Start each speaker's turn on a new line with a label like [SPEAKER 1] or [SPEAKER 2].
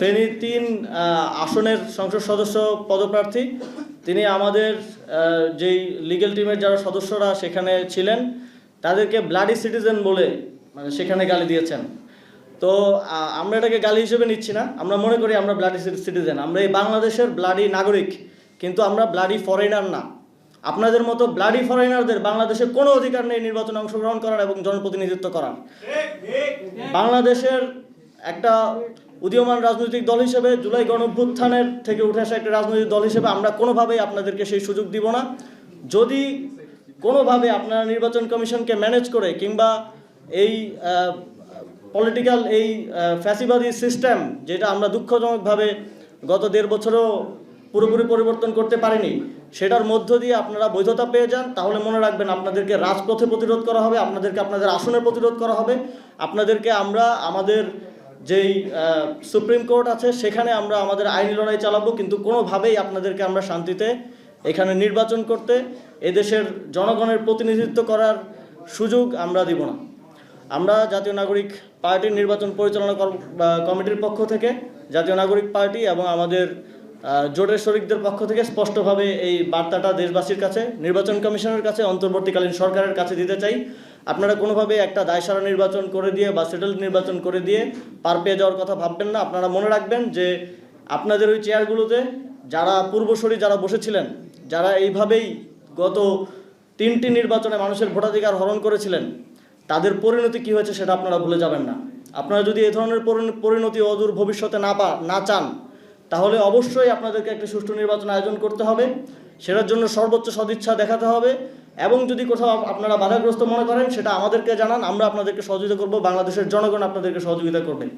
[SPEAKER 1] ফেনী তিন আসনের সংসদ সদস্য পদপ্রার্থী। তিনি আমাদের যেই লিগেল টিমের যারা সদস্যরা সেখানে ছিলেন তাদেরকে ব্লাডি সিটিজেন বলে মানে সেখানে গালি দিয়েছেন। তো আমরা এটাকে গালি হিসেবে নিচ্ছি না। আমরা মনে করি আমরা ব্লাডি সিটিজেন আমরা এই বাংলাদেশের ব্লাডি নাগরিক কিন্তু আমরা ব্লাডি ফরেনার না। আপনাদের মতো ব্লাডি ফরেনারদের বাংলাদেশে কোনো অধিকার নেই নির্বাচনে অংশগ্রহণ করার এবং জনপ্রতিনিধিত্ব করার। বাংলাদেশের একটা উদীয়মান রাজনৈতিক দল হিসেবে জুলাই গণভ্যুত্থানের থেকে উঠে আসা একটা রাজনৈতিক দল হিসেবে আমরা কোনোভাবেই আপনাদেরকে সেই সুযোগ দিব না। যদি কোনোভাবে আপনারা নির্বাচন কমিশনকে ম্যানেজ করে কিংবা এই পলিটিক্যাল এই ফ্যাসিবাদী সিস্টেম যেটা আমরা দুঃখজনকভাবে গত দেড় বছরও পুরোপুরি পরিবর্তন করতে পারিনি, সেটার মধ্য দিয়ে আপনারা বৈধতা পেয়ে যান, তাহলে মনে রাখবেন আপনাদেরকে রাজপথে প্রতিরোধ করা হবে, আপনাদেরকে আপনাদের আসনে প্রতিরোধ করা হবে। আপনাদেরকে আমরা, আমাদের যেই সুপ্রিম কোর্ট আছে, সেখানে আমরা আমাদের আইনি লড়াই চালাবো, কিন্তু কোনোভাবেই আপনাদেরকে আমরা শান্তিতে এখানে নির্বাচন করতে এদেশের জনগণের প্রতিনিধিত্ব করার সুযোগ আমরা দিব না। আমরা জাতীয় নাগরিক পার্টির নির্বাচন পরিচালনা কমিটির পক্ষ থেকে জাতীয় নাগরিক পার্টি এবং আমাদের জোটের শরিকদের পক্ষ থেকে স্পষ্টভাবে এই বার্তাটা দেশবাসীর কাছে, নির্বাচন কমিশনের কাছে, অন্তর্বর্তীকালীন সরকারের কাছে দিতে চাই। আপনারা কোনোভাবে একটা দায়সারা নির্বাচন করে দিয়ে বা সেটেল নির্বাচন করে দিয়ে পার পেয়ে যাওয়ার কথা ভাববেন না। আপনারা মনে রাখবেন যে আপনাদের ওই চেয়ারগুলোতে যারা পূর্বসরী যারা বসেছিলেন, যারা এইভাবেই গত তিনটি নির্বাচনে মানুষের ভোটাধিকার হরণ করেছিলেন, তাদের পরিণতি কি হয়েছে সেটা আপনারা ভুলে যাবেন না। আপনারা যদি এ ধরনের পরিণতি অদূর ভবিষ্যতে না পা, না চান তাহলে অবশ্যই আপনাদেরকে একটি সুষ্ঠু নির্বাচন আয়োজন করতে হবে। সেটার জন্য সর্বোচ্চ সদিচ্ছা দেখাতে হবে এবং যদি কোথাও আপনারা বাধাগ্রস্ত মনে করেন, সেটা আমাদেরকে জানান, আমরা আপনাদেরকে সহযোগিতা করব, বাংলাদেশের জনগণ আপনাদেরকে সহযোগিতা করবে।